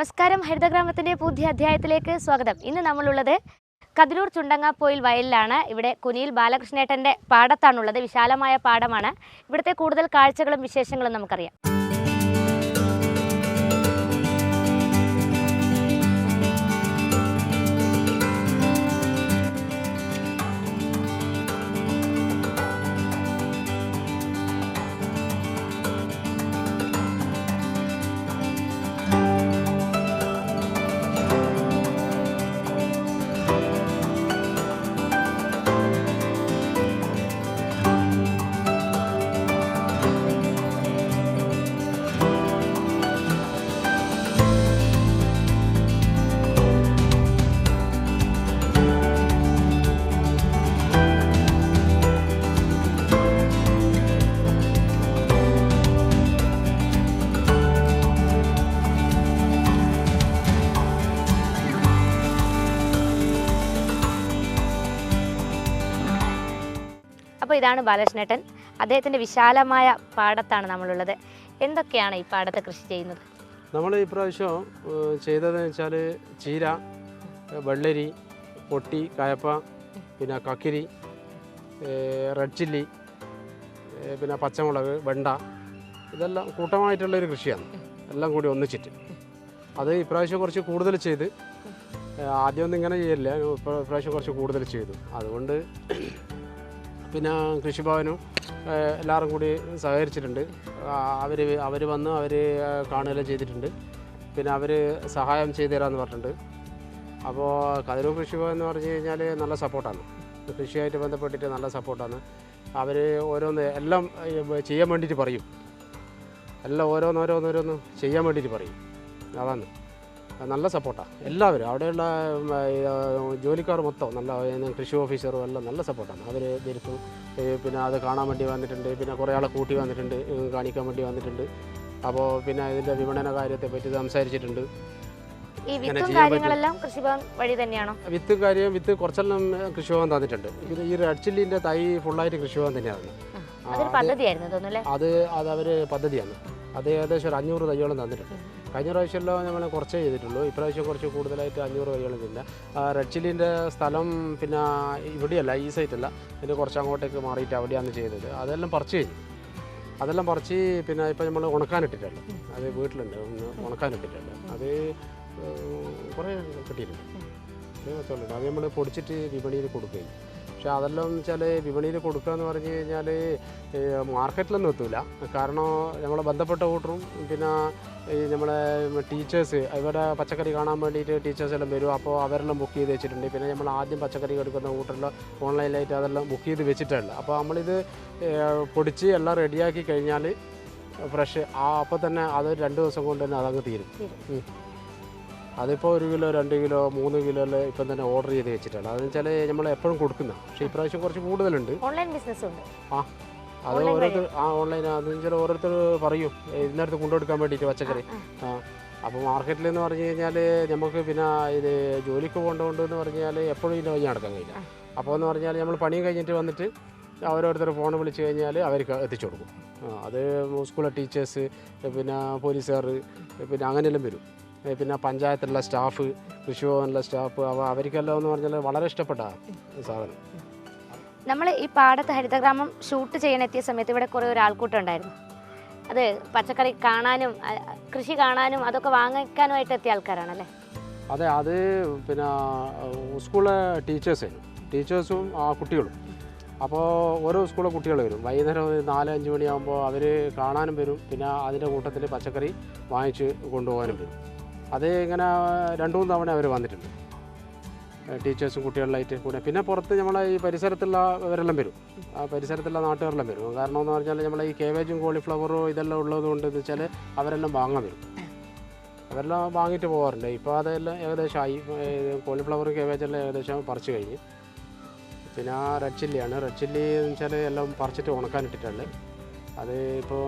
നമസ്കാരം. ഹരിതഗ്രാമത്തിന്റെ പുതിയ അധ്യായത്തിലേക്ക് സ്വാഗതം. ഇന്ന് നമ്മളുള്ളത് കതിരൂർ ചുണ്ടങ്ങാപ്പോയിൽ വയലിലാണ്. ഇവിടെ കുനിയിൽ ബാലകൃഷ്ണേട്ടന്റെ പാടത്താണുള്ളത്. വിശാലമായ പാടമാണ്. ഇവിടുത്തെ കൂടുതൽ കാഴ്ചകളും വിശേഷങ്ങളും നമുക്കറിയാം. ഇതാണ് ബാലകൃഷ്ണേട്ടൻ. അദ്ദേഹത്തിന്റെ വിശാലമായ പാടത്താണ് നമ്മളുള്ളത്. എന്തൊക്കെയാണ് ഈ പാടത്ത് കൃഷി ചെയ്യുന്നത്? നമ്മൾ ഈ പ്രാവശ്യം ചെയ്തതെന്ന് വെച്ചാൽ ചീര വെള്ളരി പൊട്ടി കയപ്പ പിന്നെ കക്കിരി റെഡ് ചില്ലി പിന്നെ പച്ചമുളക് വെണ്ട ഇതെല്ലാം കൂട്ടമായിട്ടുള്ളൊരു കൃഷിയാണ്. എല്ലാം കൂടി ഒന്നിച്ചിട്ട്. അത് ഇപ്രാവശ്യം കുറച്ച് കൂടുതൽ ചെയ്ത് ആദ്യമൊന്നും ഇങ്ങനെ ചെയ്യില്ല ഇപ്രാവശ്യം കുറച്ച് കൂടുതൽ ചെയ്തു. അതുകൊണ്ട് പിന്നെ കൃഷിഭവനും എല്ലാവരും കൂടി സഹകരിച്ചിട്ടുണ്ട്. അവർ അവർ വന്ന് അവർ കാണുകയെല്ലാം ചെയ്തിട്ടുണ്ട്. പിന്നെ അവർ സഹായം ചെയ്തു തരാമെന്ന് പറഞ്ഞിട്ടുണ്ട്. അപ്പോൾ കതിരൂർ കൃഷിഭവൻ എന്ന് പറഞ്ഞു കഴിഞ്ഞാൽ നല്ല സപ്പോർട്ടാണ്. കൃഷിയായിട്ട് ബന്ധപ്പെട്ടിട്ട് നല്ല സപ്പോർട്ടാണ്. അവർ ഓരോന്ന് എല്ലാം ചെയ്യാൻ വേണ്ടിയിട്ട് പറയും. എല്ലാം ഓരോന്നോരോന്നോരോന്ന് ചെയ്യാൻ വേണ്ടിയിട്ട് പറയും. അതാണ്. നല്ല സപ്പോർട്ടാണ് എല്ലാവരും. അവിടെയുള്ള ജോലിക്കാർ മൊത്തം നല്ല കൃഷി ഓഫീസറും എല്ലാം നല്ല സപ്പോർട്ടാണ്. അവർ വരുത്തും പിന്നെ അത് കാണാൻ വേണ്ടി വന്നിട്ടുണ്ട്. പിന്നെ കുറേ ആളെ കൂട്ടി വന്നിട്ടുണ്ട്. കാണിക്കാൻ വേണ്ടി വന്നിട്ടുണ്ട്. അപ്പോൾ പിന്നെ ഇതിന്റെ വിപണന കാര്യത്തെ പറ്റി സംസാരിച്ചിട്ടുണ്ട്. ഈ വിത്തും കാര്യങ്ങളെല്ലാം കൃഷിഭവൻ വഴി തന്നെയാണോ? വിത്ത് കാര്യം വിത്ത് കുറച്ചെല്ലാം കൃഷിഭവൻ തന്നിട്ടുണ്ട്. ഇത് ഈ റെഡ് ചില്ലിന്റെ തൈ ഫുള്ളായിട്ട് കൃഷിഭവൻ തന്നെയാണ്. അത് പദ്ധതിയായിരുന്നു അല്ലേ? അത് അത് അവർ പദ്ധതിയാണ്. അത് ഏകദേശം ഒരു അഞ്ഞൂറ് തൈകളും തന്നിട്ടുണ്ട്. കഴിഞ്ഞ പ്രാവശ്യമെല്ലാം നമ്മൾ കുറച്ചേ ചെയ്തിട്ടുള്ളൂ. ഇപ്രാവശ്യം കുറച്ച് കൂടുതലായിട്ട് അഞ്ഞൂറ് തൈയോളം ഇല്ല റെഡ് ചില്ലിന്റെ സ്ഥലം പിന്നെ ഇവിടെയല്ല ഈ സൈറ്റല്ല. ഇതിന്റെ കുറച്ച് അങ്ങോട്ടേക്ക് മാറിയിട്ട് അവിടെയാണ് ചെയ്തത്. അതെല്ലാം പറിച്ച് കഴിഞ്ഞു. അതെല്ലാം പറിച്ച് പിന്നെ ഇപ്പം നമ്മൾ ഉണക്കാനിട്ടിട്ടുണ്ട് അത് വീട്ടിലുണ്ട്. ഒന്ന് ഉണക്കാനിട്ടിട്ടുണ്ട് അത് കുറേ കിട്ടിയിട്ടുണ്ട്. അത് നമ്മൾ പൊടിച്ചിട്ട് വിപണിയിൽ കൊടുക്കുകയും പക്ഷേ അതെല്ലാം എന്ന് വെച്ചാൽ വിപണിയിൽ കൊടുക്കുക എന്ന് പറഞ്ഞു കഴിഞ്ഞാൽ മാർക്കറ്റിലൊന്നും എത്തൂല. കാരണം നമ്മളെ ബന്ധപ്പെട്ട കൂട്ടറും പിന്നെ ഈ നമ്മളെ ടീച്ചേഴ്സ് ഇവരുടെ പച്ചക്കറി കാണാൻ വേണ്ടിയിട്ട് ടീച്ചേഴ്സ് എല്ലാം വരും. അപ്പോൾ അവരെല്ലാം ബുക്ക് ചെയ്ത് വെച്ചിട്ടുണ്ട്. പിന്നെ നമ്മൾ ആദ്യം പച്ചക്കറി എടുക്കുന്ന കൂട്ടറിൽ ഓൺലൈനിലായിട്ട് അതെല്ലാം ബുക്ക് ചെയ്ത് വെച്ചിട്ടുണ്ട് അപ്പോൾ നമ്മളിത് പൊടിച്ച് എല്ലാം റെഡിയാക്കി കഴിഞ്ഞാൽ ഫ്രഷ് ആ അപ്പോൾ തന്നെ അത് രണ്ട് ദിവസം കൊണ്ട് തന്നെ അതങ്ങ് തീരും. അതിപ്പോൾ ഒരു കിലോ രണ്ട് കിലോ മൂന്ന് കിലോ ഇപ്പം തന്നെ ഓർഡർ ചെയ്ത് വെച്ചിട്ടാണ്. അതെന്ന് വെച്ചാൽ നമ്മൾ എപ്പോഴും കൊടുക്കുന്ന. പക്ഷേ ഇപ്രാവശ്യം കുറച്ച് കൂടുതലുണ്ട്. ഓൺലൈൻ ബിസിനസ് ഉണ്ട്. ആ അത് ഓരോരുത്തർ ആ ഓൺലൈൻ അതെന്ന് വെച്ചാൽ ഓരോരുത്തർ പറയും. ഇതിനടുത്ത് കൊണ്ടുകൊടുക്കാൻ വേണ്ടിയിട്ട് പച്ചക്കറി. ആ അപ്പോൾ മാർക്കറ്റിൽ എന്ന് പറഞ്ഞു കഴിഞ്ഞാൽ നമുക്ക് പിന്നെ ഇത് ജോലിക്ക് പോകേണ്ടതുകൊണ്ട് എന്ന് പറഞ്ഞാൽ എപ്പോഴും ഇതിന്റെ വഴി നടക്കാൻ കഴിയില്ല. അപ്പോൾ എന്ന് പറഞ്ഞാൽ നമ്മൾ പണി കഴിഞ്ഞിട്ട് വന്നിട്ട് ഓരോരുത്തർ ഫോൺ വിളിച്ചു കഴിഞ്ഞാൽ അവർക്ക് എത്തിച്ചു കൊടുക്കും. അത് സ്കൂളിലെ ടീച്ചേഴ്സ് പിന്നെ പോലീസുകാർ പിന്നെ അങ്ങനെയെല്ലാം വരും. പിന്നെ പഞ്ചായത്തിലുള്ള സ്റ്റാഫ് കൃഷി ഭവനിലെ സ്റ്റാഫ് അവ അവർക്കെല്ലാം എന്ന് പറഞ്ഞാൽ വളരെ ഇഷ്ടപ്പെട്ട സാധനം. നമ്മൾ ഈ പാടത്ത് ഹരിതഗ്രാമം ഷൂട്ട് ചെയ്യാൻ എത്തിയ സമയത്ത് ഇവിടെ കുറേ ഒരു ആൾക്കൂട്ടം ഉണ്ടായിരുന്നു അത് പച്ചക്കറി കാണാനും കൃഷി കാണാനും അതൊക്കെ വാങ്ങിക്കാനുമായിട്ട് എത്തിയ ആൾക്കാരാണല്ലേ? അതെ അത് പിന്നെ സ്കൂളിലെ ടീച്ചേഴ്സായിരുന്നു ടീച്ചേഴ്സും ആ കുട്ടികളും. അപ്പോൾ ഓരോ സ്കൂളിലെ കുട്ടികൾ വരും. വൈകുന്നേരം ഒരു നാല് അഞ്ച് മണിയാകുമ്പോൾ അവർ കാണാനും വരും. പിന്നെ അതിന്റെ കൂട്ടത്തിൽ പച്ചക്കറി വാങ്ങിച്ച് കൊണ്ടുപോകാനും വരും. അത് ഇങ്ങനെ രണ്ട് മൂന്ന് തവണ അവർ വന്നിട്ടുണ്ട്. ടീച്ചേഴ്സും കുട്ടികളിലായിട്ട് കൂടെ. പിന്നെ പുറത്ത് നമ്മളെ ഈ പരിസരത്തുള്ള ഇവരെല്ലാം വരും. ആ പരിസരത്തുള്ള നാട്ടുകാരെല്ലാം വരും. കാരണം എന്ന് പറഞ്ഞാൽ നമ്മളെ ഈ കേബേജും കോളിഫ്ലവറും ഇതെല്ലാം ഉള്ളത് കൊണ്ട് എന്ന് വെച്ചാൽ അവരെല്ലാം വാങ്ങാൻ വരും. അവരെല്ലാം വാങ്ങിയിട്ട് പോകാറുണ്ട്. ഇപ്പോൾ അതെല്ലാം ഏകദേശം ആയി കോളിഫ്ലവറും കേബേജെല്ലാം ഏകദേശം പറിച്ചു കഴിഞ്ഞ്. പിന്നെ ആ റെഡ് ചില്ലിയാണ് റെഡ് ചില്ലി എന്ന് വെച്ചാൽ എല്ലാം പറിച്ചിട്ട് ഉണക്കാനിട്ടിട്ടുണ്ട് അത് ഇപ്പോൾ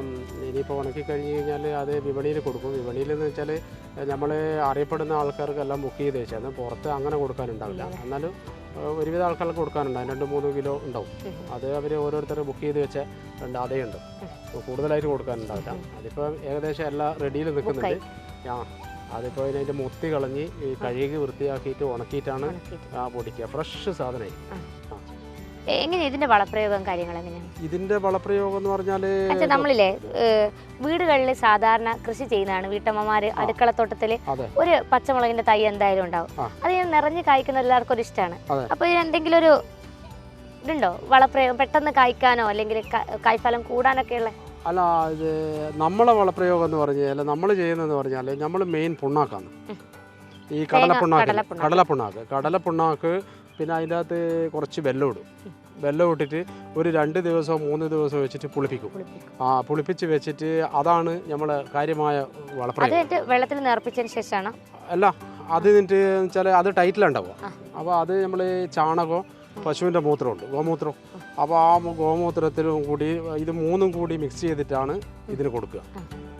ഇനിയിപ്പോൾ ഉണക്കി കഴിഞ്ഞ് കഴിഞ്ഞാൽ അത് വിപണിയിൽ കൊടുക്കും. വിപണിയിൽ എന്ന് വെച്ചാൽ നമ്മൾ അറിയപ്പെടുന്ന ആൾക്കാർക്കെല്ലാം ബുക്ക് ചെയ്ത് വെച്ചാൽ പുറത്ത് അങ്ങനെ കൊടുക്കാനുണ്ടാവില്ല. എന്നാലും ഒരുവിധ ആൾക്കാർക്ക് കൊടുക്കാനുണ്ടാവും രണ്ട് മൂന്ന് കിലോ ഉണ്ടാവും. അത് അവർ ഓരോരുത്തർ ബുക്ക് ചെയ്ത് വെച്ച രണ്ട് അതേ ഉണ്ട് കൂടുതലായിട്ട് കൊടുക്കാനുണ്ടാവില്ല. അതിപ്പോൾ ഏകദേശം എല്ലാം റെഡിയിൽ നിൽക്കുന്നുണ്ട്. ആ അതിപ്പോൾ അതിന്റെ മുത്തി കളഞ്ഞ് ഈ കഴുകി വൃത്തിയാക്കിയിട്ട് ഉണക്കിയിട്ടാണ് ആ പൊടിക്കുക. ഫ്രഷ് സാധനമായി എങ്ങനെയാ ഇതിന്റെ വളപ്രയോഗം കാര്യങ്ങൾ എങ്ങനെയാണ്? ഇതിന്റെ വളപ്രയോഗം എന്ന് പറഞ്ഞാൽ മറ്റേ നമ്മളില്ലേ വീടുകളിൽ സാധാരണ കൃഷി ചെയ്യുന്നതാണ്. വീട്ടമ്മമാര് അടുക്കളത്തോട്ടത്തിൽ ഒരു പച്ചമുളകിന്റെ തൈ എന്തായാലും ഉണ്ടാവും. അത് ഞാൻ നിറഞ്ഞ് കായ്ക്കുന്ന എല്ലാവർക്കും ഒരു ഇഷ്ടമാണ്. അപ്പൊ ഇതിനെന്തെങ്കിലും ഒരു ഇതുണ്ടോ? വളപ്രയോഗം പെട്ടെന്ന് കായ്ക്കാനോ അല്ലെങ്കിൽ കായ്ഫലം കൂടാനൊക്കെ ഉള്ള അല്ല ഇത് നമ്മളെ വളപ്രയോഗം എന്ന് പറഞ്ഞാൽ നമ്മൾ ചെയ്യുന്നതെന്ന് പറഞ്ഞാൽ നമ്മൾ മെയിൻ പുണ്ണാക്കാണ്. ഈ കടലപ്പിണ്ണാക്ക്. കടലപ്പുണ്ണാക്ക്. കടലപ്പുണ്ണാക്ക് പിന്നെ അതിന്റെ അകത്ത് കുറച്ച് വെള്ളം ഇടും. വെള്ളം ഇട്ടിട്ട് ഒരു രണ്ട് ദിവസമോ മൂന്ന് ദിവസമോ വെച്ചിട്ട് പുളിപ്പിക്കും. ആ പുളിപ്പിച്ച് വെച്ചിട്ട് അതാണ് നമ്മളെ കാര്യമായ വളപ്രയോഗം. വെള്ളത്തിൽ നേർപ്പിച്ചതിന് ശേഷമാണ് അല്ല അത് എന്നിട്ട് വെച്ചാൽ അത് ടൈറ്റിലുണ്ടാവും. അപ്പോൾ അത് നമ്മൾ ചാണകവും പശുവിന്റെ മൂത്രമുണ്ട് ഗോമൂത്രം. അപ്പോൾ ആ ഗോമൂത്രത്തിലും കൂടി ഇത് മൂന്നും കൂടി മിക്സ് ചെയ്തിട്ടാണ് ഇതിന് കൊടുക്കുക.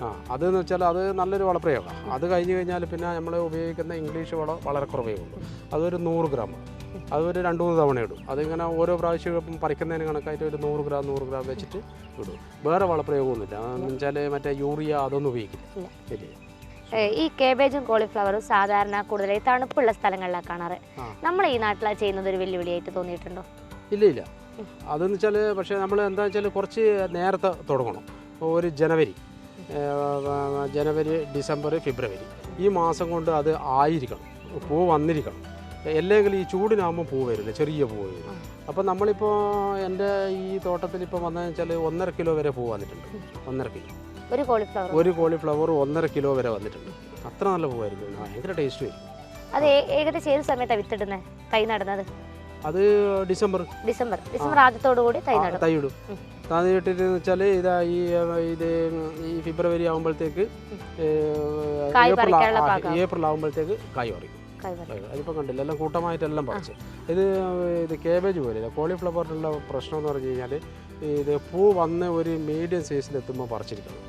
ആ അതെന്ന് വെച്ചാൽ അത് നല്ലൊരു വളപ്രയോഗമാണ് അത് കഴിഞ്ഞ് കഴിഞ്ഞാൽ പിന്നെ നമ്മൾ ഉപയോഗിക്കുന്ന ഇംഗ്ലീഷ് വളം വളരെ കുറവേ ഉള്ളൂ അതൊരു നൂറ് ഗ്രാം. അതൊരു രണ്ട് മൂന്ന് തവണ ഇടും. അതിങ്ങനെ ഓരോ പ്രാവശ്യം പറിക്കുന്നതിന് കണക്കായിട്ട് ഒരു നൂറ് ഗ്രാം നൂറ് ഗ്രാം വെച്ചിട്ട് ഇടും. വേറെ വളപ്രയോഗമൊന്നുമില്ല. എന്ന് വെച്ചാൽ മറ്റേ യൂറിയ അതൊന്നും ഉപയോഗിക്കില്ല. ശരി. ഈ കേബേജും കോളിഫ്ലവറും സാധാരണ കൂടുതലായി തണുപ്പുള്ള സ്ഥലങ്ങളിലാണ് കാണാറ്. നമ്മൾ ഈ നാട്ടിലാണ് ചെയ്യുന്നത് ഒരു വെല്ലുവിളിയായിട്ട് തോന്നിയിട്ടുണ്ടോ? ഇല്ല ഇല്ല. അതെന്ന് വെച്ചാൽ പക്ഷേ നമ്മൾ എന്താ വെച്ചാൽ കുറച്ച് നേരത്തെ തുടങ്ങണം. ഒരു ജനുവരി. ജനുവരി ഡിസംബർ ഫെബ്രുവരി. ഈ മാസം കൊണ്ട് അത് ആയിരിക്കണം. പൂ വന്നിരിക്കണം. അല്ലെങ്കിൽ ഈ ചൂടിനാകുമ്പോൾ പൂ വരില്ല ചെറിയ പൂ വരും അപ്പോൾ നമ്മളിപ്പോൾ എന്റെ ഈ തോട്ടത്തിൽ ഇപ്പോൾ വന്നതെന്ന് വെച്ചാൽ ഒന്നര കിലോ വരെ പൂ വന്നിട്ടുണ്ട്. ഒന്നര കിലോ. ഒരു കോളിഫ്ലവർ. ഒരു കോളിഫ്ലവർ ഒന്നര കിലോ വരെ വന്നിട്ടുണ്ട്. അത്ര നല്ല പൂവായിരിക്കും ഭയങ്കര ടേസ്റ്റ് വരും അത് ഏകദേശം ഏത് സമയത്താണ് വിത്തിടുന്നത് കൈ നടുന്നത്? അത് ഡിസംബർ. ഡിസംബർ. ഡിസംബർ ആദ്യത്തോടു കൂടി തൈ നടും. തൈ ഉം. താന്ന് ഇട്ടിട്ട് വെച്ചാൽ ഇതാ ഈ ഇത് ഈ ഫെബ്രുവരി ആകുമ്പോഴത്തേക്ക് പാകം. ഏപ്രിൽ ആകുമ്പോഴത്തേക്ക് കായ് പറിക്കും. അതിപ്പോൾ കണ്ടില്ല എല്ലാം കൂട്ടമായിട്ടെല്ലാം പറിച്ച്. ഇത് ഇത് കേബേജ് പോലെയല്ല കോളിഫ്ലവറിനുള്ള പ്രശ്നം എന്ന് പറഞ്ഞു കഴിഞ്ഞാൽ ഇത് പൂ വന്ന് ഒരു മീഡിയം സൈസിലെത്തുമ്പോൾ പറിച്ചിരിക്കണം.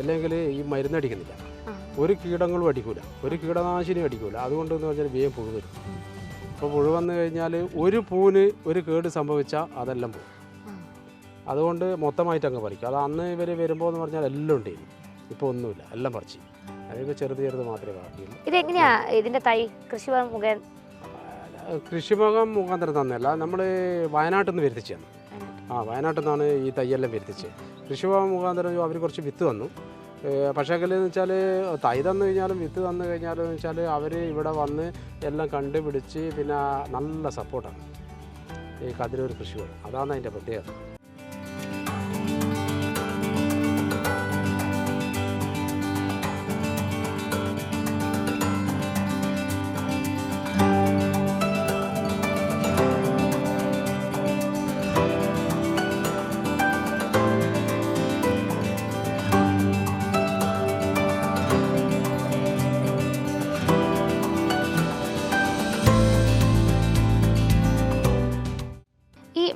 അല്ലെങ്കിൽ ഈ മരുന്നടിക്കുന്നില്ല. ഒരു കീടങ്ങളും അടിക്കൂല. ഒരു കീടനാശിനി അടിക്കൂല. അതുകൊണ്ട് എന്ന് പറഞ്ഞാൽ വേഗം പുഴു വരും. അപ്പോൾ പുഴു വന്നു കഴിഞ്ഞാൽ ഒരു പൂവിന് ഒരു കേട് സംഭവിച്ചാൽ അതെല്ലാം പോകും. അതുകൊണ്ട് മൊത്തമായിട്ട് അങ്ങ് പറിക്കും. അത് അന്ന് ഇവർ വരുമ്പോൾ എന്ന് പറഞ്ഞാൽ എല്ലാം ഉണ്ടായിരുന്നു ഇപ്പോൾ ഒന്നുമില്ല. എല്ലാം പറിച്ച്. അതൊക്കെ ചെറുത് ചെറുത് മാത്രമേ ബാക്കിയുള്ളൂ. ഇതെങ്ങനെയാ? ഇതിന്റെ തൈ കൃഷി മുഖേന? കൃഷിഭവൻ മുഖാന്തരം തന്നെയല്ല. നമ്മൾ വയനാട്ടിൽ നിന്ന് വരുത്തിച്ചാണ് ആ വയനാട്ടിൽ നിന്നാണ് ഈ തയ്യെല്ലാം വരുത്തിച്ചത് കൃഷിഭവൻ മുഖാന്തരം അവർ കുറച്ച് വിത്ത് തന്നു. പക്ഷേ എന്ന് വെച്ചാൽ തൈ തന്നു കഴിഞ്ഞാലും വിത്ത് തന്നു കഴിഞ്ഞാലും എന്ന് വെച്ചാൽ അവർ ഇവിടെ വന്ന് എല്ലാം കണ്ടുപിടിച്ച് പിന്നെ നല്ല സപ്പോർട്ടാണ്. ഈ കതിരൂർ കൃഷിഭവൻ. അതാണ് അതിന്റെ പ്രത്യേകത.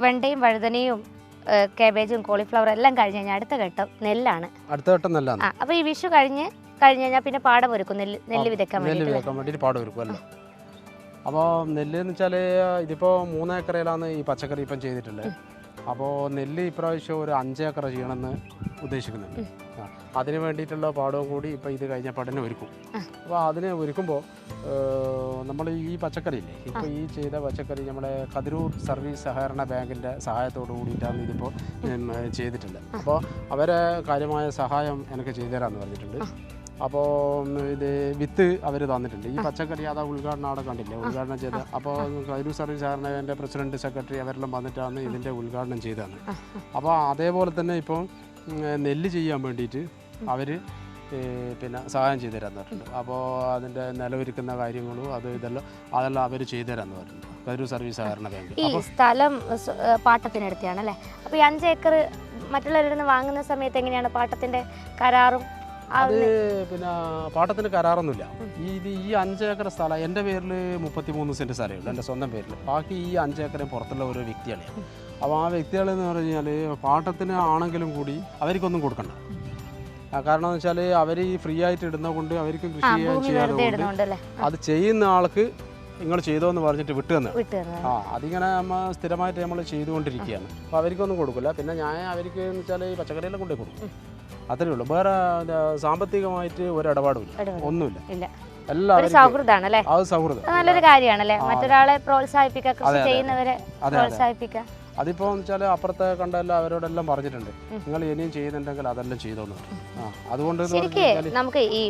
വെണ്ടയും വഴുതനയും കാബേജും കോളിഫ്ലവറും എല്ലാം കഴിഞ്ഞ് കഴിഞ്ഞാൽ അടുത്ത ഘട്ടം നെല്ലാണ്. അടുത്ത ഘട്ടം നെല്ലാണ്. ആ അപ്പോൾ ഈ വിഷു കഴിഞ്ഞ് കഴിഞ്ഞ് കഴിഞ്ഞാൽ പിന്നെ പാടം ഒരുക്കും നെല്ല് നെല്ല് വിതയ്ക്കാൻ നെല്ല് വിതക്കാൻ വേണ്ടിയിട്ട് പാട് ഒരുക്കുമല്ലോ അപ്പോൾ നെല്ല് എന്ന് വെച്ചാൽ ഇതിപ്പോൾ മൂന്നേക്കറയിലാണ് ഈ പച്ചക്കറി ഇപ്പം ചെയ്തിട്ടുള്ളത്. അപ്പോൾ നെല്ല് ഇപ്രാവശ്യം ഒരു അഞ്ചേക്കറ ചെയ്യണമെന്ന് ഉദ്ദേശിക്കുന്നുണ്ട്. അതിന് വേണ്ടിയിട്ടുള്ള പാടവും കൂടി ഇപ്പോൾ ഇത് കഴിഞ്ഞ പഠനം ഒരുക്കും. അപ്പോൾ അതിനെ ഒരുക്കുമ്പോൾ നമ്മൾ ഈ പച്ചക്കറി ഇല്ലേ ഇപ്പോൾ ഈ ചെയ്ത പച്ചക്കറി നമ്മുടെ കതിരൂർ സർവീസ് സഹകരണ ബാങ്കിന്റെ സഹായത്തോട് കൂടിയിട്ടാണ് ഇതിപ്പോൾ ചെയ്തിട്ടുണ്ട് ചെയ്തിട്ടുള്ളത്. അപ്പോൾ അവരെ കാര്യമായ സഹായം എനിക്ക് ചെയ്തു തരാമെന്ന് പറഞ്ഞിട്ടുണ്ട് അപ്പോൾ ഇത് വിത്ത് അവർ തന്നിട്ടുണ്ട്. ഈ പച്ചക്കറി അതാ ഉദ്ഘാടനം അവിടെ കണ്ടില്ലേ? ഉദ്ഘാടനം ചെയ്ത് അപ്പോൾ കൈരൂർ സർവീസ് സഹകരണ പ്രസിഡന്റ് സെക്രട്ടറി അവരെല്ലാം വന്നിട്ടാണ് ഇതിന്റെ ഉദ്ഘാടനം ചെയ്തതാണ് അപ്പോൾ അതേപോലെ തന്നെ ഇപ്പോൾ നെല്ല് ചെയ്യാൻ വേണ്ടിയിട്ട് അവർ പിന്നെ സഹായം ചെയ്തു തരാമെന്ന് പറഞ്ഞിട്ടുണ്ട് അപ്പോൾ അതിന്റെ നിലവൊരുക്കുന്ന കാര്യങ്ങളും അത് ഇതെല്ലാം അതെല്ലാം അവർ ചെയ്തു തരാമെന്ന് പറഞ്ഞിട്ടുണ്ട് കതിരൂർ സർവീസ് സഹകരണ ബാങ്ക്. ഈ സ്ഥലം പാട്ടത്തിനടുത്താണ് അല്ലേ അപ്പോൾ ഈ അഞ്ച് ഏക്കർ മറ്റുള്ളവരിൽ നിന്ന് വാങ്ങുന്ന സമയത്ത് എങ്ങനെയാണ് പാട്ടത്തിന്റെ കരാറും അത് പിന്നെ പാട്ടത്തിന് കരാറൊന്നുമില്ല. ഇത് ഈ അഞ്ചേക്കർ സ്ഥലം എന്റെ പേരിൽ മുപ്പത്തി മൂന്ന് സെന്റ് സ്ഥലമേ ഉള്ളൂ എന്റെ സ്വന്തം പേരിൽ ബാക്കി ഈ അഞ്ചേക്കറും പുറത്തുള്ള ഒരു വ്യക്തിയാണ് അപ്പോൾ ആ വ്യക്തികളെന്ന് പറഞ്ഞു കഴിഞ്ഞാൽ പാട്ടത്തിന് ആണെങ്കിലും കൂടി അവർക്കൊന്നും കൊടുക്കണ്ട. കാരണം എന്ന് വെച്ചാൽ അവർ ഈ ഫ്രീ ആയിട്ട് ഇടുന്ന കൊണ്ട് അവർക്ക് കൃഷി ചെയ്യാൻ അത് ചെയ്യുന്ന ആൾക്ക് നിങ്ങൾ ചെയ്തോ എന്ന് പറഞ്ഞിട്ട് വിട്ടു തന്നെ ആ അതിങ്ങനെ നമ്മൾ സ്ഥിരമായിട്ട് നമ്മൾ ചെയ്തുകൊണ്ടിരിക്കുകയാണ്. അപ്പോൾ അവർക്കൊന്നും കൊടുക്കില്ല പിന്നെ ഞാൻ അവർക്ക് എന്ന് വെച്ചാൽ ഈ പച്ചക്കറിയെല്ലാം കൊണ്ടുപോയി കൊടുക്കും. അത്രേ ഉള്ളൂ. വേറെ സാമ്പത്തികമായിട്ട് ഒരു ഇടപാടുമില്ല ഇടപാട്. ഒന്നുമില്ല. ഇല്ല. എല്ലാവരും സൗഹൃദമാണ് അല്ലേ അത് സൗഹൃദം. നല്ലൊരു കാര്യമാണല്ലേ? മറ്റൊരാളെ പ്രോത്സാഹിപ്പിക്കുക കൃഷി. ചെയ്യുന്നവരെ അതെ അതിപ്പോ വെച്ചാൽ അപ്പുറത്തെ കണ്ടെല്ലാം അവരോടെല്ലാം പറഞ്ഞിട്ടുണ്ട്. നിങ്ങൾ ഇനിയും ചെയ്യുന്നുണ്ടെങ്കിൽ അതെല്ലാം ചെയ്തോന്നു. ആ അതുകൊണ്ട് എന്ന് ശരിക്ക് നമുക്ക് ഈ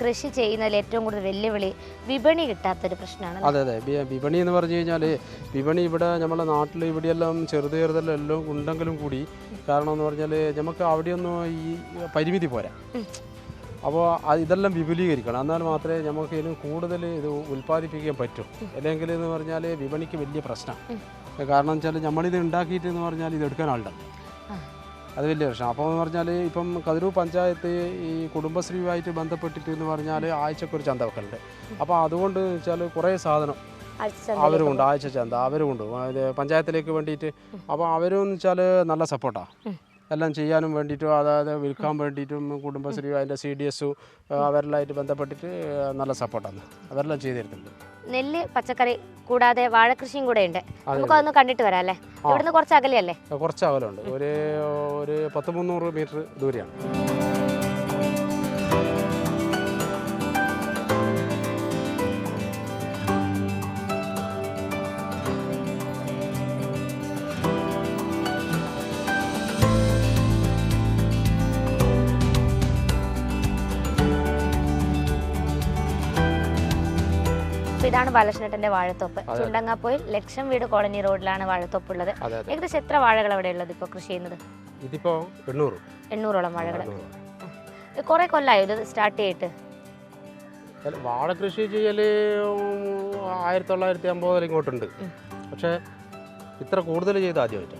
കൃഷി ചെയ്യുന്നതിൽ ഏറ്റവും കൂടുതൽ വെല്ലുവിളി വിപണി കിട്ടാത്തൊരു പ്രശ്നമാണ് അതെ അതെ. വിപണി എന്ന് പറഞ്ഞു കഴിഞ്ഞാൽ വിപണി ഇവിടെ നമ്മുടെ നാട്ടിൽ ഇവിടെയെല്ലാം ചെറുത് ചെറുതെല്ലാം എല്ലാം ഉണ്ടെങ്കിലും കൂടി കാരണം എന്ന് പറഞ്ഞാൽ നമുക്ക് അവിടെയൊന്നും ഈ പരിമിതി പോരാ. അപ്പോൾ ഇതെല്ലാം വിപുലീകരിക്കണം. എന്നാൽ മാത്രമേ നമുക്ക് ഇതിന് കൂടുതൽ ഇത് ഉൽപ്പാദിപ്പിക്കാൻ പറ്റൂ. അല്ലെങ്കിൽ എന്ന് പറഞ്ഞാൽ വിപണിക്ക് വലിയ പ്രശ്നമാണ് കാരണം വെച്ചാൽ നമ്മളിത് ഉണ്ടാക്കിയിട്ട് എന്ന് പറഞ്ഞാൽ ഇത് എടുക്കാൻ ആളുണ്ടാവും അത് വലിയ പ്രശ്നം. അപ്പോൾ എന്ന് പറഞ്ഞാൽ ഇപ്പം കതിരൂർ പഞ്ചായത്ത് ഈ കുടുംബശ്രീയുമായിട്ട് ബന്ധപ്പെട്ടിട്ട് എന്ന് പറഞ്ഞാൽ ആഴ്ചക്കൊരു ചന്ത വെക്കലുണ്ട് അപ്പോൾ അതുകൊണ്ട് വെച്ചാൽ കുറേ സാധനം അവരുമുണ്ട് ആഴ്ച ചന്ത അവരുമുണ്ട് പഞ്ചായത്തിലേക്ക് വേണ്ടിയിട്ട്. അപ്പോൾ അവരും എന്ന് വെച്ചാൽ നല്ല സപ്പോർട്ടാണ്. എല്ലാം ചെയ്യാനും വേണ്ടിയിട്ടും അതായത് വിൽക്കാൻ വേണ്ടിയിട്ടും കുടുംബശ്രീ അതിന്റെ സി ഡി എസ് അവരെല്ലാമായിട്ട് ബന്ധപ്പെട്ടിട്ട് നല്ല സപ്പോർട്ടാണ്. അവരെല്ലാം ചെയ്തിരുന്നുണ്ട്. നെല്ല് പച്ചക്കറി കൂടാതെ വാഴക്കൃഷിയും കൂടെ ഉണ്ട്. നമുക്കതൊന്ന് കണ്ടിട്ട് വരാം അല്ലേ. ഇവിടുന്ന് കുറച്ച് അകലെയല്ലേ? കുറച്ച് അകലമുണ്ട്. ഒരു ഒരു പത്ത് മുന്നൂറ് മീറ്റർ ദൂരെയാണ്. അപ്പൊ ഇതാണ് ബാലകൃഷ്ണേട്ടന്റെ വാഴത്തോപ്പ്. ചുണ്ടങ്ങാപ്പോയിൽ ലക്ഷം വീട് കോളനി റോഡിലാണ് വാഴത്തോപ്പ് ഉള്ളത് ഏകദേശം എത്ര വാഴകൾ അവിടെ ഉള്ളത് ഇപ്പൊ കൃഷി ചെയ്യുന്നത്? ഇതിപ്പോ എണ്ണൂറ്. എണ്ണൂറോളം വാഴകൾ. കുറെ കൊല്ലായോ? ഇത് സ്റ്റാർട്ട് ചെയ്തിട്ട്? വാഴ കൃഷി ചെയ്യൽ ആയിരത്തി തൊള്ളായിരത്തി അമ്പതിൽ ഇങ്ങോട്ടുണ്ട്. പക്ഷെ ഇത്ര കൂടുതൽ ചെയ്ത് ആദ്യമായിട്ട്.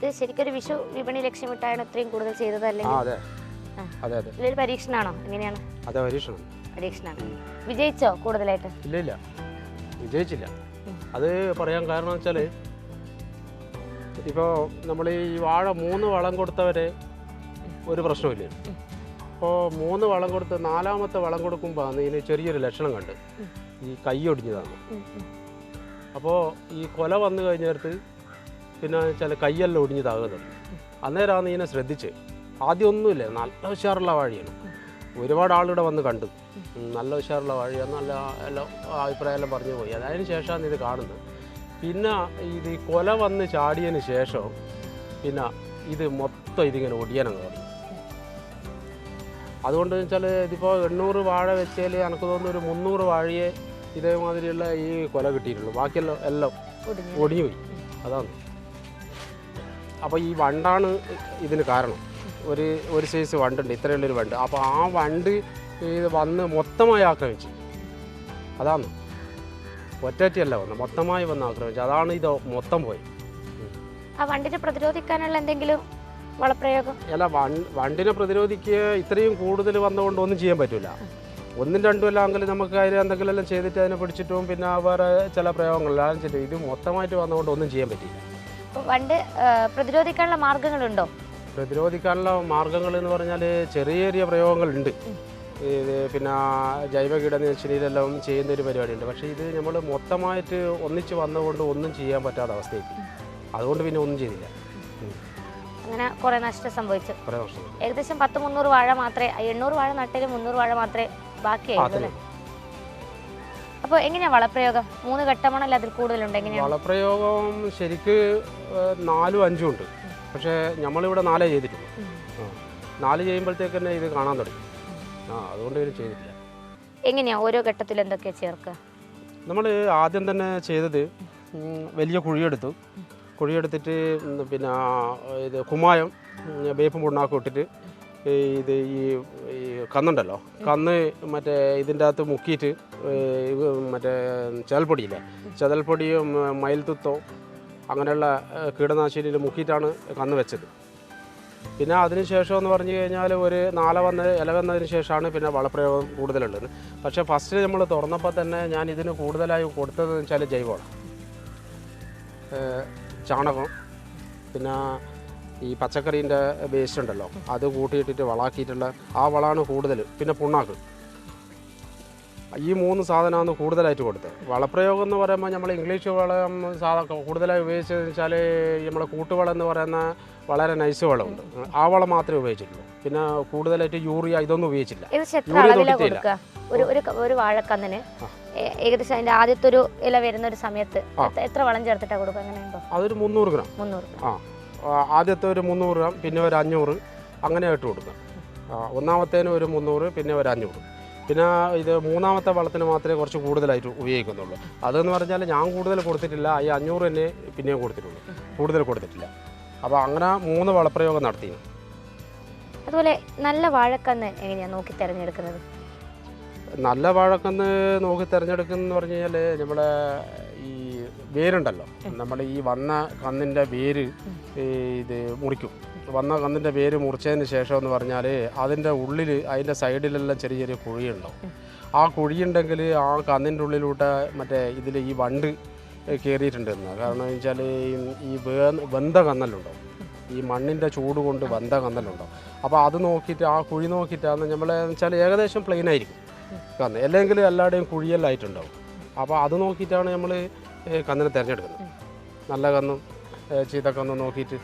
ഇത് ശരിക്കൊരു വിഷു വിപണി ലക്ഷ്യമിട്ടാണ് ഇത്രയും കൂടുതൽ ചെയ്തത് അല്ലെങ്കിൽ പരീക്ഷണാണോ? എങ്ങനെയാണ്? അതെ പരീക്ഷണം. പരീക്ഷണമാണ് വിജയിച്ചോ കൂടുതലായിട്ട്? ഇല്ല ഇല്ല വിജയിച്ചില്ല. അത് പറയാൻ കാരണം വെച്ചാൽ ഇപ്പോൾ നമ്മൾ ഈ വാഴ മൂന്ന് വളം കൊടുത്തവരെ ഒരു പ്രശ്നമില്ല. അപ്പോൾ മൂന്ന് വളം കൊടുത്ത് നാലാമത്തെ വളം കൊടുക്കുമ്പോൾ ഇതിന് ചെറിയൊരു ലക്ഷണം കണ്ട്. ഈ കൈ ഒടിഞ്ഞതാണ്. അപ്പോൾ ഈ കൊല വന്നു കഴിഞ്ഞിടത്ത് പിന്നെ ചില കൈയെല്ലാം ഒടിഞ്ഞതാകുന്നത് അന്നേരമാണ് ഇതിനെ ശ്രദ്ധിച്ച്. ആദ്യമൊന്നുമില്ല നല്ല ഉഷാറുള്ള വാഴയാണ്. ഒരുപാട് ആളിവിടെ വന്ന് കണ്ടു. നല്ല ഉഷാറുള്ള വഴി നല്ല എല്ലാം അഭിപ്രായമെല്ലാം പറഞ്ഞു പോയി. അതിന് ശേഷമാണ് ഇത് കാണുന്നത്. പിന്നെ ഇത് ഈ കൊല വന്ന് ചാടിയതിന് ശേഷം പിന്നെ ഇത് മൊത്തം ഇതിങ്ങനെ ഒടിയാനങ്ങ് തുടങ്ങി. അതുകൊണ്ട് വെച്ചാൽ ഇതിപ്പോൾ എണ്ണൂറ് വാഴ വെച്ചാൽ എനിക്ക് തോന്നുന്നു ഒരു മുന്നൂറ് വാഴയെ ഇതേമാതിരിയുള്ള ഈ കൊല കിട്ടിയിട്ടുള്ളൂ. ബാക്കിയെല്ലാം എല്ലാം. ഒടിഞ്ഞു പോയി. അതാണ്. അപ്പോൾ ഈ വണ്ടാണ് ഇതിന് കാരണം. ഒരു ഒരു സൈസ് വണ്ടുണ്ട്. ഇത്രയുള്ളൊരു വണ്ട്. അപ്പോൾ ആ വണ്ട് ഇത് വന്ന് മൊത്തമായി ആക്രമിച്ചു. അതാണ്. ഒറ്റയല്ല വന്ന് മൊത്തമായി വന്ന് ആക്രമിച്ചു. അതാണ് ഇത് മൊത്തം പോയി. ആ വണ്ടിനെ പ്രതിരോധിക്കാനുള്ള എന്തെങ്കിലും വളപ്രയോഗം? അല്ല വണ്ടിനെ പ്രതിരോധിക്കുക ഇത്രയും കൂടുതൽ വന്നുകൊണ്ട് ഒന്നും ചെയ്യാൻ പറ്റില്ല ഒന്നും രണ്ടും എല്ലാം എങ്കിലും നമുക്ക് അതിൽ എന്തെങ്കിലും എല്ലാം ചെയ്തിട്ട് അതിനെ പിടിച്ചിട്ടും പിന്നെ വേറെ ചില പ്രയോഗങ്ങളെല്ലാം ചെയ്തിട്ട് ഇത് മൊത്തമായിട്ട് വന്നുകൊണ്ട് ഒന്നും ചെയ്യാൻ പറ്റില്ല വണ്ട് പ്രതിരോധിക്കാനുള്ള മാർഗങ്ങളുണ്ടോ? പ്രതിരോധിക്കാനുള്ള മാർഗങ്ങൾ എന്ന് പറഞ്ഞാൽ ചെറിയ ചെറിയ പ്രയോഗങ്ങളുണ്ട്. ഇത് പിന്നെ ജൈവ കീടനാശിനിയിലെല്ലാം ചെയ്യുന്ന ഒരു പരിപാടിയുണ്ട്. പക്ഷേ ഇത് നമ്മൾ മൊത്തമായിട്ട് ഒന്നിച്ച് വന്നുകൊണ്ട് ഒന്നും ചെയ്യാൻ പറ്റാത്ത അവസ്ഥയായി അതുകൊണ്ട് പിന്നെ ഒന്നും ചെയ്തില്ല. അങ്ങനെ കുറേ നഷ്ടം സംഭവിച്ചു. ഏകദേശം പത്ത് മുന്നൂറ് വാഴ മാത്രമേ എണ്ണൂറ് വാഴ നട്ടിലും മുന്നൂറ് വാഴ മാത്രമേ ബാക്കിയായിരുന്നു അപ്പോൾ എങ്ങനെയാ വളപ്രയോഗം? മൂന്ന് ഘട്ടമാണല്ലോ അതിൽ കൂടുതലുണ്ട്? എങ്ങനെയാണ്? വളപ്രയോഗം ശരിക്ക് നാലും അഞ്ചും ഉണ്ട്. പക്ഷേ നമ്മളിവിടെ നാലേ ചെയ്തിട്ടുള്ളൂ. ആ. നാല് ചെയ്യുമ്പോഴത്തേക്ക് തന്നെ ഇത് കാണാൻ തുടങ്ങി. ആ അതുകൊണ്ട് ഇവർ ചെയ്തിട്ടില്ല. എങ്ങനെയാ ഓരോ ഘട്ടത്തിൽ എന്തൊക്കെയാ ചേർക്കുക നമ്മൾ ആദ്യം തന്നെ ചെയ്തത് വലിയ കുഴിയെടുത്തു. കുഴിയെടുത്തിട്ട് പിന്നെ ഇത് കുമ്മായം വേപ്പും പുണ്ണാക്കും ഇട്ടിട്ട് ഇത് ഈ കന്നുണ്ടല്ലോ കന്ന് മറ്റേ ഇതിന്റെ അകത്ത് മുക്കിയിട്ട് മറ്റേ ചതൽപ്പൊടിയില്ലേ ചതൽപ്പൊടിയും മയിൽത്തുത്തോ അങ്ങനെയുള്ള കീടനാശിനിയിൽ മുക്കിയിട്ടാണ് കന്ന് വെച്ചത്. പിന്നെ അതിന് ശേഷം എന്ന് പറഞ്ഞു കഴിഞ്ഞാൽ ഒരു നാല വന്ന് ഇല വന്നതിന് ശേഷമാണ് പിന്നെ വളപ്രയോഗം കൂടുതലുള്ളത്. പക്ഷേ ഫസ്റ്റ് നമ്മൾ തുറന്നപ്പോൾ തന്നെ ഞാൻ ഇതിന് കൂടുതലായി കൊടുത്തതെന്ന് വെച്ചാൽ ജൈവമാണ്. ചാണകം പിന്നെ ഈ പച്ചക്കറീന്റെ വേസ്റ്റ് ഉണ്ടല്ലോ അത് കൂട്ടിയിട്ടിട്ട് വളാക്കിയിട്ടുള്ള ആ വളമാണ് കൂടുതൽ പിന്നെ പുണ്ണാക്ക്. ഈ മൂന്ന് സാധനമാണ് കൂടുതലായിട്ട് കൊടുത്തത്. വളപ്രയോഗം എന്ന് പറയുമ്പോൾ നമ്മൾ ഇംഗ്ലീഷ് വളം സാധനം കൂടുതലായി ഉപയോഗിച്ചതെന്ന് വെച്ചാൽ നമ്മളെ കൂട്ടുവളം എന്ന് പറയുന്ന വളരെ നൈസ് വളമുണ്ട്. ആ വളം മാത്രമേ ഉപയോഗിച്ചിട്ടുള്ളൂ. പിന്നെ കൂടുതലായിട്ട് യൂറിയ ഇതൊന്നും ഉപയോഗിച്ചില്ല യൂറിയ കൊടുക്കുക. ഒരു ഒരു ഒരു വാഴക്കന്നിന് ഏകദേശം അതിന്റെ ആദ്യത്തെ ഒരു ഇല വരുന്ന ഒരു സമയത്ത് എത്ര- വളം ചേർത്തിട്ടാ കൊടുക്കുക? അതൊരു മുന്നൂറ് ഗ്രാം മുന്നൂറ് ആ. ആദ്യത്തെ ഒരു മുന്നൂറ് ഗ്രാം പിന്നെ ഒരു അഞ്ഞൂറ് അങ്ങനെ ഇട്ട് കൊടുക്കാം ഒന്നാമത്തേനും ഒന്നാമത്തേന് ഒരു മുന്നൂറ് പിന്നെ ഒരു അഞ്ഞൂറ്. പിന്നെ ഇത് മൂന്നാമത്തെ വളത്തിന് മാത്രമേ കുറച്ച് കൂടുതലായിട്ട് ഉപയോഗിക്കുന്നുള്ളൂ. അതെന്ന് പറഞ്ഞാൽ ഞാൻ കൂടുതൽ കൊടുത്തിട്ടില്ല ഈ അഞ്ഞൂറ് തന്നെ പിന്നെയും കൊടുത്തിട്ടുള്ളൂ. കൂടുതൽ കൊടുത്തിട്ടില്ല. അപ്പോൾ അങ്ങനെ മൂന്ന് വളപ്രയോഗം നടത്തി അതുപോലെ നല്ല വാഴക്കന്ന് എങ്ങനെയാണ് നോക്കി തിരഞ്ഞെടുക്കുന്നത്? നല്ല വാഴക്കന്ന് നോക്കി തിരഞ്ഞെടുക്കുന്ന പറഞ്ഞു കഴിഞ്ഞാൽ നമ്മുടെ ഈ വേരുണ്ടല്ലോ. നമ്മൾ ഈ വന്ന കന്നിന്റെ വേര് ഇത് മുറിക്കും. വന്ന കന്നിന്റെ പേര് മുറിച്ചതിന് ശേഷം എന്ന് പറഞ്ഞാൽ അതിന്റെ ഉള്ളിൽ അതിന്റെ സൈഡിലെല്ലാം ചെറിയ ചെറിയ കുഴിയുണ്ടാവും. ആ കുഴിയുണ്ടെങ്കിൽ ആ കന്നിന്റെ ഉള്ളിലൂടെ മറ്റേ ഇതിൽ ഈ വണ്ട് കയറിയിട്ടുണ്ടെന്ന് കാരണം വെച്ചാൽ ഈ വെന്ത കന്നലുണ്ടാവും. ഈ മണ്ണിന്റെ ചൂട് കൊണ്ട് വെന്ത കന്നലുണ്ടാവും. അപ്പോൾ അത് നോക്കിയിട്ട് ആ കുഴി നോക്കിയിട്ടാണ് നമ്മൾ വെച്ചാൽ ഏകദേശം പ്ലെയിൻ ആയിരിക്കും. കന്ന് അല്ലെങ്കിൽ എല്ലാവരുടെയും കുഴിയെല്ലാം ആയിട്ടുണ്ടാവും. അപ്പോൾ അത് നോക്കിയിട്ടാണ് നമ്മൾ കന്നിനെ തിരഞ്ഞെടുക്കുന്നത്. നല്ല കന്നും ഏ, ഒന്ന് നോക്കിയിട്ട്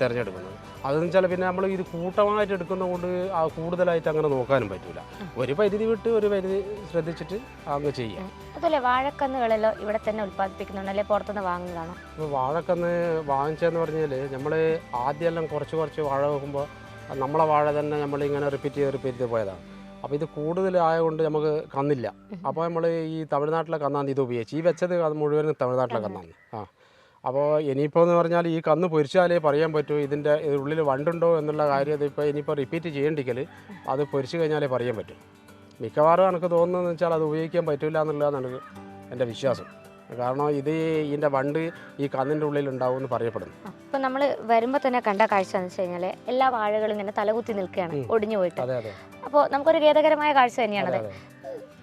തിരഞ്ഞെടുക്കുന്നത്. അതെന്ന് വെച്ചാൽ പിന്നെ നമ്മൾ ഇത് കൂട്ടമായിട്ട് എടുക്കുന്നതുകൊണ്ട് ആ കൂടുതലായിട്ട് അങ്ങനെ നോക്കാനും പറ്റില്ല ഒരു പരിധി വിട്ട് ഒരു പരിധി ശ്രദ്ധിച്ചിട്ട് അങ്ങ് ചെയ്യാം. അതുപോലെ വാഴക്കന്നുകളെല്ലാം ഇവിടെ തന്നെ ഉൽപ്പാദിപ്പിക്കുന്നുണ്ട് അല്ലെ? പുറത്തുനിന്ന് വാങ്ങുന്നതാണോ? ഇപ്പോൾ വാഴക്കന്ന് വാങ്ങിച്ചതെന്ന് പറഞ്ഞാൽ നമ്മൾ ആദ്യമെല്ലാം കുറച്ച് കുറച്ച് വാഴ വെക്കുമ്പോൾ നമ്മളെ വാഴ തന്നെ നമ്മൾ ഇങ്ങനെ റിപ്പീറ്റ് ചെയ്ത് റിപ്പീറ്റ് ചെയ്ത് പോയതാണ്. അപ്പോൾ ഇത് കൂടുതലായതുകൊണ്ട് നമുക്ക് കന്നില്ല. അപ്പോൾ നമ്മൾ ഈ തമിഴ്നാട്ടിലെ കന്നാണ് ഇത് ഉപയോഗിച്ച്. ഈ വെച്ചത് അത് മുഴുവനും തമിഴ്നാട്ടിലെ കന്നാണ് ആ. അപ്പോൾ ഇനിയിപ്പോൾ എന്ന് പറഞ്ഞാൽ ഈ കന്ന് പൊരിച്ചാലേ പറയാൻ പറ്റൂ ഇതിന്റെ ഉള്ളിൽ വണ്ടുണ്ടോ എന്നുള്ള കാര്യം ഇതിപ്പോൾ ഇനിയിപ്പോൾ റിപ്പീറ്റ് ചെയ്യേണ്ടിക്കൽ അത് പൊരിച്ചു കഴിഞ്ഞാലേ പറയാൻ പറ്റും. മിക്കവാറും എനിക്ക് തോന്നുന്നതെന്ന് വെച്ചാൽ അത് ഉപയോഗിക്കാൻ പറ്റില്ല എന്നുള്ളതാണ് എന്റെ വിശ്വാസം. കാരണം ഇത് ഇതിന്റെ വണ്ട് ഈ കന്നിന്റെ ഉള്ളിൽ ഉണ്ടാവും എന്ന് പറയപ്പെടുന്നു. ഇപ്പം നമ്മൾ വരുമ്പോൾ തന്നെ കണ്ട കാഴ്ച എന്ന് വെച്ച് കഴിഞ്ഞാൽ എല്ലാ വാഴകളും ഇങ്ങനെ തലകുത്തി നിൽക്കുകയാണ്. ഒടിഞ്ഞു പോയിട്ട്. അതെ അതെ. അപ്പോൾ നമുക്കൊരു ഖേദകരമായ കാഴ്ച തന്നെയാണ് അതെ,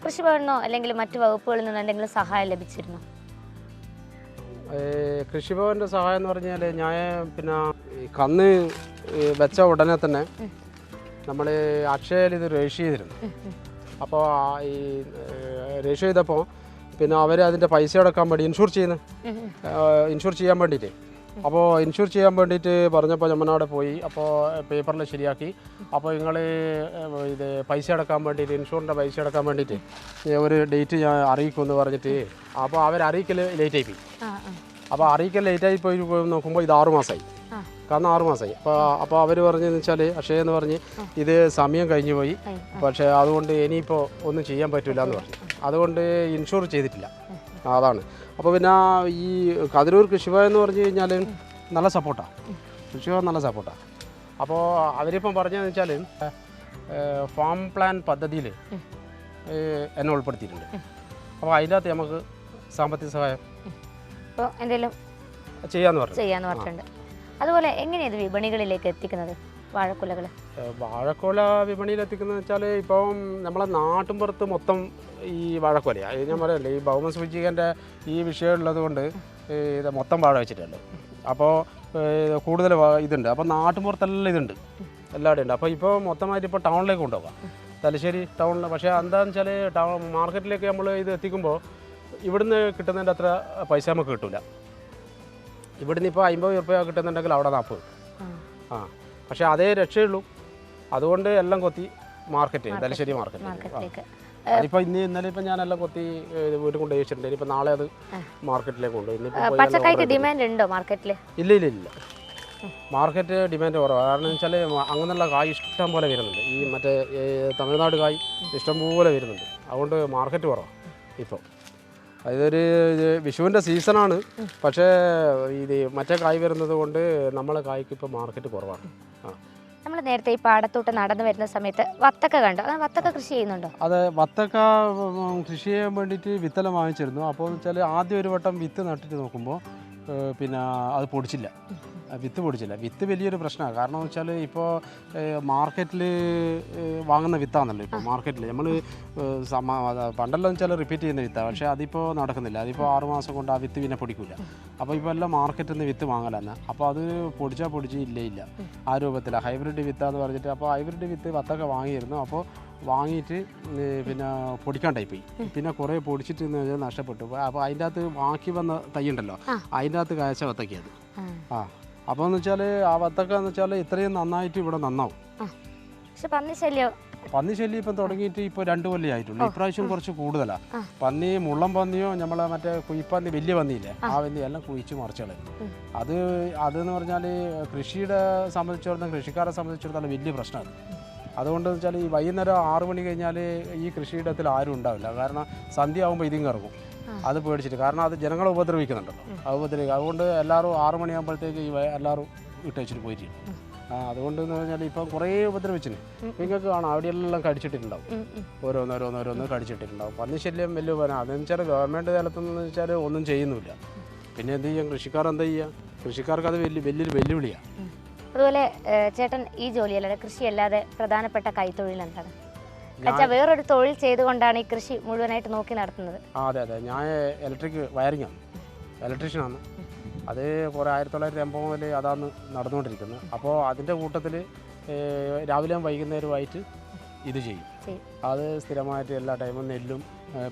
കൃഷിഭവനോ അല്ലെങ്കിൽ മറ്റു വകുപ്പുകളിൽ നിന്ന് എന്തെങ്കിലും സഹായം ലഭിച്ചിരുന്നു? ഏ, കൃഷിഭവന്റെ സഹായം എന്ന് പറഞ്ഞാൽ ഞാൻ പിന്നെ കന്ന് വെച്ച ഉടനെ തന്നെ. നമ്മൾ അക്ഷയയിൽ ഇത് രജിസ്റ്റർ ചെയ്തിരുന്നു. അപ്പോൾ ഈ രജിസ്റ്റർ ചെയ്തപ്പോൾ പിന്നെ അവർ അതിന്റെ പൈസ അടക്കാൻ വേണ്ടി ഇൻഷുർ ചെയ്യുന്നു. ഇൻഷുർ ചെയ്യാൻ വേണ്ടിയിട്ട്. അപ്പോൾ ഇൻഷുർ ചെയ്യാൻ വേണ്ടിയിട്ട് പറഞ്ഞപ്പോൾ ഞമ്മനവിടെ പോയി. അപ്പോൾ പേപ്പറിൽ ശരിയാക്കി. അപ്പോൾ നിങ്ങൾ ഇത് പൈസ അടക്കാൻ വേണ്ടിയിട്ട് ഇൻഷുറിന്റെ പൈസ അടക്കാൻ വേണ്ടിയിട്ട് ഒരു ഡേറ്റ് ഞാൻ അറിയിക്കുമെന്ന് പറഞ്ഞിട്ട് അപ്പോൾ അവർ അറിയിക്കൽ ലേറ്റ് ആയി പോയി. അപ്പോൾ അറിയിക്കൽ ലേറ്റ് ആയി പോയി പോയി നോക്കുമ്പോൾ ഇത് ആറു മാസമായി കാരണം ആറ് മാസമായി അപ്പോൾ അപ്പോൾ അവർ പറഞ്ഞതെന്ന് വെച്ചാൽ അക്ഷയ എന്ന് പറഞ്ഞ് ഇത് സമയം കഴിഞ്ഞു പോയി. പക്ഷേ അതുകൊണ്ട് ഇനിയിപ്പോൾ ഒന്നും ചെയ്യാൻ പറ്റില്ല എന്ന് പറഞ്ഞു അതുകൊണ്ട് ഇൻഷുർ ചെയ്തിട്ടില്ല. അതാണ്. അപ്പോൾ പിന്നെ ഈ കതിരൂർ കൃഷിഭവൻ എന്ന് പറഞ്ഞു കഴിഞ്ഞാൽ നല്ല സപ്പോർട്ടാണ് കൃഷിഭവൻ നല്ല സപ്പോർട്ടാണ് അപ്പോൾ അവരിപ്പം പറഞ്ഞതെന്ന് വെച്ചാൽ ഫാം പ്ലാൻ പദ്ധതിയിൽ എന്നെ ഉൾപ്പെടുത്തിയിട്ടുണ്ട്. അപ്പോൾ അതിന്റെ നമുക്ക് സാമ്പത്തിക സഹായം അപ്പോൾ എന്തെങ്കിലും ചെയ്യാന്ന് പറഞ്ഞു ചെയ്യാന്ന് പറഞ്ഞിട്ടുണ്ട്. അതുപോലെ എങ്ങനെയാണ് വിപണികളിലേക്ക് എത്തിക്കുന്നത് വാഴക്കുലകൾ വാഴക്കുല വിപണിയിൽ എത്തിക്കുന്നത് വെച്ചാൽ ഇപ്പം നമ്മളെ നാട്ടിൻപുറത്ത് മൊത്തം ഈ വാഴക്കൊലയാണ് അത് ഞാൻ പറയല്ലേ ഈ ഭൗമ സൂചികന്റെ ഈ വിഷയം ഉള്ളത് കൊണ്ട് ഇത് മൊത്തം വാഴ വെച്ചിട്ടുണ്ട്. അപ്പോൾ കൂടുതൽ ഇതുണ്ട്. അപ്പോൾ നാട്ടുമ്പുറത്തെല്ലാം ഇതുണ്ട്. എല്ലാവരും ഉണ്ട്. അപ്പോൾ ഇപ്പോൾ മൊത്തമായിട്ട് ഇപ്പോൾ ടൗണിലേക്ക് കൊണ്ടുപോകാം തലശ്ശേരി ടൗണിൽ പക്ഷേ എന്താണെന്ന് വെച്ചാൽ ടൗൺ മാർക്കറ്റിലേക്ക് നമ്മൾ ഇത് എത്തിക്കുമ്പോൾ ഇവിടുന്ന് കിട്ടുന്നതിന്റെ അത്ര പൈസ നമുക്ക് കിട്ടില്ല ഇവിടുന്ന് ഇപ്പോൾ അമ്പത് രൂപ കിട്ടുന്നുണ്ടെങ്കിൽ അവിടെ നാൽപ്പത് ആ പക്ഷേ അതേ രക്ഷയുള്ളൂ. അതുകൊണ്ട് എല്ലാം കൊത്തി മാർക്കറ്റ് തലശ്ശേരി മാർക്കറ്റ് മാർക്കറ്റിലേക്ക് അതിപ്പോൾ ഇന്ന് ഇന്നലെ ഇപ്പം ഞാനെല്ലാം കൊത്തി ഏഹ്, വീട്ടിൽ കൊണ്ട് വെച്ചിട്ടുണ്ട്. നാളെ അത് മാർക്കറ്റിലേക്ക് കൊണ്ടുപോയി ഇന്നിപ്പോൾ പോയി പച്ചക്കായ്ക്ക് ഡിമാൻഡ് ഉണ്ടോ മാർക്കറ്റിൽ ഇല്ല ഇല്ല ഇല്ല. മാർക്കറ്റ് ഡിമാൻഡ് കുറവാണ് കാരണം വെച്ചാൽ അങ്ങനെയുള്ള കായ് ഇഷ്ടം പോലെ വരുന്നുണ്ട്. ഈ മറ്റേ തമിഴ്നാട് കായ് ഇഷ്ടം പോലെ വരുന്നുണ്ട്. അതുകൊണ്ട് മാർക്കറ്റ് കുറവാണ് ഇപ്പോൾ അതൊരു വിഷുവിന്റെ സീസണാണ് പക്ഷേ ഇത് മറ്റേ കായ് വരുന്നത് കൊണ്ട് നമ്മളെ കായ്ക്ക് ഇപ്പോൾ മാർക്കറ്റ് കുറവാണ്. നമ്മൾ നേരത്തെ ഈ പാടത്തോട്ട് നടന്നു വരുന്ന സമയത്ത് വത്തക്ക കണ്ടോ. അത് വത്തക്ക കൃഷി ചെയ്യുന്നുണ്ടോ? അതെ വത്തക്ക കൃഷി ചെയ്യാൻ വേണ്ടിയിട്ട് വിത്തെല്ലാം വാങ്ങിച്ചിരുന്നു. അപ്പോൾ വെച്ചാൽ ആദ്യം ഒരു വട്ടം വിത്ത് നട്ടിട്ട് നോക്കുമ്പോൾ പിന്നെ അത് പൊടിച്ചില്ല. വിത്ത് പൊടിച്ചില്ല. വിത്ത് വലിയൊരു പ്രശ്നമാണ്. കാരണം എന്ന് വെച്ചാൽ ഇപ്പോൾ മാർക്കറ്റിൽ വാങ്ങുന്ന വിത്താണല്ലോ ഇപ്പോൾ മാർക്കറ്റിൽ നമ്മൾ പണ്ടെല്ലാം വെച്ചാൽ റിപ്പീറ്റ് ചെയ്യുന്ന വിത്താണ് പക്ഷേ അതിപ്പോൾ നടക്കുന്നില്ല. അതിപ്പോൾ ആറുമാസം കൊണ്ട് ആ വിത്ത് പിന്നെ പൊടിക്കില്ല അപ്പോൾ ഇപ്പോൾ എല്ലാം മാർക്കറ്റിൽ നിന്ന് വിത്ത് വാങ്ങലാണ് അപ്പോൾ അത് പൊടിച്ചാൽ പൊടിച്ച് ഇല്ലേ ഇല്ല. ആ രൂപത്തിലാണ് ഹൈബ്രിഡ് വിത്താന്ന് പറഞ്ഞിട്ട് അപ്പോൾ ഹൈബ്രിഡ് വിത്ത് വത്തൊക്കെ വാങ്ങിയിരുന്നു. അപ്പോൾ വാങ്ങിയിട്ട് പിന്നെ പൊടിക്കാണ്ടായി പോയി. പിന്നെ കുറേ പൊടിച്ചിട്ട് എന്ന് വെച്ചാൽ നഷ്ടപ്പെട്ടു. അപ്പോൾ അതിന്റെ അകത്ത് ബാക്കി വന്ന തൈ ഉണ്ടല്ലോ. അതിന്റെ അകത്ത് കാഴ്ച വത്തക്കയത് ആ. അപ്പോൾ എന്ന് വെച്ചാൽ ആ വത്തക്ക എന്ന് വെച്ചാൽ ഇത്രയും നന്നായിട്ട് ഇവിടെ നന്നാവും. പക്ഷെ പന്നി ശല്യം. പന്നി ശല്യം ഇപ്പം തുടങ്ങിയിട്ട് ഇപ്പൊ രണ്ട് കൊല്ലം ആയിട്ടുള്ളൂ. ഇപ്രാവശ്യം കുറച്ച് കൂടുതലാണ് പന്നി മുള്ളം പന്നിയോ നമ്മളെ മറ്റേ കുയിപ്പന്നി വലിയ പന്നിയില്ലേ ആ. പന്നി എല്ലാം കുഴിച്ച് മറിച്ചളയും ഉം. അത് അതെന്ന് പറഞ്ഞാൽ കൃഷിയുടെ സംബന്ധിച്ചിടത്തോളം കൃഷിക്കാരെ സംബന്ധിച്ചിടത്തോളം വലിയ പ്രശ്നമാണ്. അതുകൊണ്ട് വെച്ചാൽ ഈ വൈകുന്നേരം ആറ് മണി കഴിഞ്ഞാൽ ഈ കൃഷിയിടത്തിൽ ആരും ഉണ്ടാവില്ല. കാരണം സന്ധ്യ ആകുമ്പോൾ ഇതും. അത് പേടിച്ചിട്ട്. കാരണം അത് ജനങ്ങളെ ഉപദ്രവിക്കുന്നുണ്ടല്ലോ. അത് ഉപദ്രവിക്കുക അതുകൊണ്ട് എല്ലാവരും ആറു മണിയാകുമ്പോഴത്തേക്ക് ഈ എല്ലാവരും ഇട്ടേച്ചിട്ട് ആ അതുകൊണ്ട് എന്ന് പറഞ്ഞാൽ ഇപ്പം കുറേ ഉപദ്രവിച്ചിന്. നിങ്ങൾക്ക് കാണാം അവിടെയെല്ലാം കടിച്ചിട്ടുണ്ടാവും ഓരോന്നോരോന്നോരോന്ന് കടിച്ചിട്ടുണ്ടാവും പന്നി ശല്യം വലിയ പന അതെന്ന് വെച്ചാൽ ഗവൺമെന്റ് തലത്തെന്ന് വെച്ചാൽ ഒന്നും ചെയ്യുന്നില്ല പിന്നെ എന്ത് ചെയ്യാം? കൃഷിക്കാർ എന്താ ചെയ്യുക കൃഷിക്കാർക്ക് അത് വലിയ വലിയൊരു വെല്ലുവിളിയാണ് അതുപോലെ ചേട്ടൻ ഈ ജോലിയല്ലാതെ കൃഷിയല്ലാതെ പ്രധാനപ്പെട്ട കൈത്തൊഴിൽ എന്താണ്? എന്നുവെച്ചാൽ വേറൊരു തൊഴിൽ ചെയ്തുകൊണ്ടാണ് ഈ കൃഷി മുഴുവനായിട്ട് നോക്കി നടത്തുന്നത്. ആ അതെ അതെ. ഞാൻ ഇലക്ട്രിക് വയറിങ്ങാണ് ഇലക്ട്രീഷ്യനാണ് അത് കുറേ ആയിരത്തി തൊള്ളായിരത്തി എൺപത് മുതൽ അതാണ് നടന്നുകൊണ്ടിരിക്കുന്നത്. അപ്പോൾ അതിന്റെ കൂട്ടത്തിൽ രാവിലെയും വൈകുന്നേരമായിട്ട് ഇത് ചെയ്യും. അത് സ്ഥിരമായിട്ട് എല്ലാ ടൈമും നെല്ലും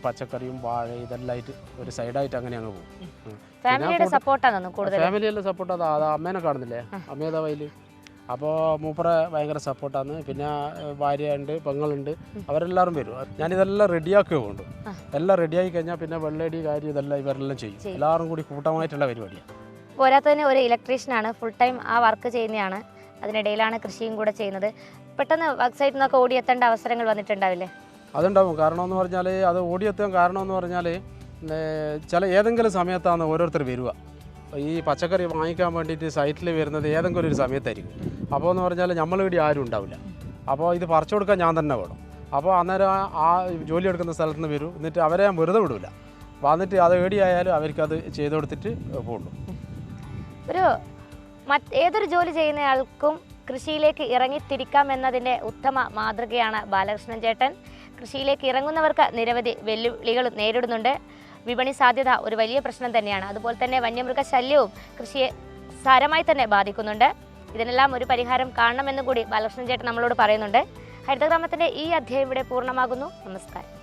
പച്ചക്കറിയും വാഴ ഇതെല്ലാം ആയിട്ട് ഒരു സൈഡായിട്ട് അങ്ങനെ അങ്ങ് പോകും. ഫാമിലിയുടെ സപ്പോർട്ടാണ് കൂടുതൽ സപ്പോർട്ട് അതാ അമ്മേനെ കാണുന്നില്ലേ? അമ്മേതാ വയൽ? അപ്പോൾ മൂപ്പറ ഭയങ്കര സപ്പോർട്ടാണ്. പിന്നെ ഭാര്യയുണ്ട് പെങ്ങളുണ്ട്. അവരെല്ലാവരും വരും. ഞാനിതെല്ലാം റെഡിയാക്കുക കൊണ്ട് ആ. എല്ലാം റെഡിയായി കഴിഞ്ഞാൽ പിന്നെ വെള്ളടി കാര്യം ഇതെല്ലാം ഇവരെല്ലാം ചെയ്യും. ചെയ്യും. എല്ലാവരും കൂടി കൂട്ടമായിട്ടുള്ള പരിപാടിയാണ് പോരാത്തതിന് ഒരു ഇലക്ട്രീഷ്യനാണ്. ഫുൾ ടൈം ആ വർക്ക് ചെയ്യുന്നതാണ് അതിനിടയിലാണ് കൃഷിയും കൂടെ ചെയ്യുന്നത്. പെട്ടെന്ന് വർക്ക് സൈറ്റിൽ നിന്നൊക്കെ ഓടിയെത്തേണ്ട അവസരങ്ങൾ വന്നിട്ടുണ്ടാവില്ലേ? അതുണ്ടാവും. കാരണം എന്ന് പറഞ്ഞാൽ അത് ഓടിയെത്താൻ കാരണം എന്ന് പറഞ്ഞാൽ ചില ഏതെങ്കിലും സമയത്താണ് ഓരോരുത്തർ വരിക. ഈ പച്ചക്കറി വാങ്ങിക്കാൻ വേണ്ടിയിട്ട് സൈറ്റിൽ വരുന്നത് ഏതെങ്കിലും ഒരു സമയത്തായിരിക്കും. അപ്പോൾ എന്ന് പറഞ്ഞാൽ നമ്മൾ ഇവിടെ ആരും ഉണ്ടാവില്ല. അപ്പോൾ ഇത് പറിച്ചു കൊടുക്കാൻ ഞാൻ തന്നെ വേണം. അപ്പോൾ അന്നേരം ആ- ജോലി എടുക്കുന്ന സ്ഥലത്ത് നിന്ന് വരും. എന്നിട്ട് അവരെ ഞാൻ വെറുതെ വിടില്ല വന്നിട്ട് അത് ഏടിയായാലും അവർക്കത് ചെയ്തു കൊടുത്തിട്ട് പോകുള്ളൂ ഒരു ഏതൊരു ജോലി ചെയ്യുന്നയാൾക്കും കൃഷിയിലേക്ക് ഇറങ്ങിത്തിരിക്കാം എന്നതിന്റെ ഉത്തമ മാതൃകയാണ് ബാലകൃഷ്ണൻ ചേട്ടൻ. കൃഷിയിലേക്ക് ഇറങ്ങുന്നവർക്ക് നിരവധി വെല്ലുവിളികൾ നേരിടുന്നുണ്ട്. വിപണി സാധ്യത ഒരു വലിയ പ്രശ്നം തന്നെയാണ്. അതുപോലെ തന്നെ വന്യമൃഗ ശല്യവും കൃഷിയെ സാരമായി തന്നെ ബാധിക്കുന്നുണ്ട്. ഇതിനെല്ലാം ഒരു പരിഹാരം കാണണമെന്ന് കൂടി ബാലകൃഷ്ണൻ ചേട്ടൻ നമ്മളോട് പറയുന്നുണ്ട് ഹരിതഗ്രാമത്തിന്റെ ഈ അധ്യായം ഇവിടെ പൂർണമാകുന്നു. നമസ്കാരം.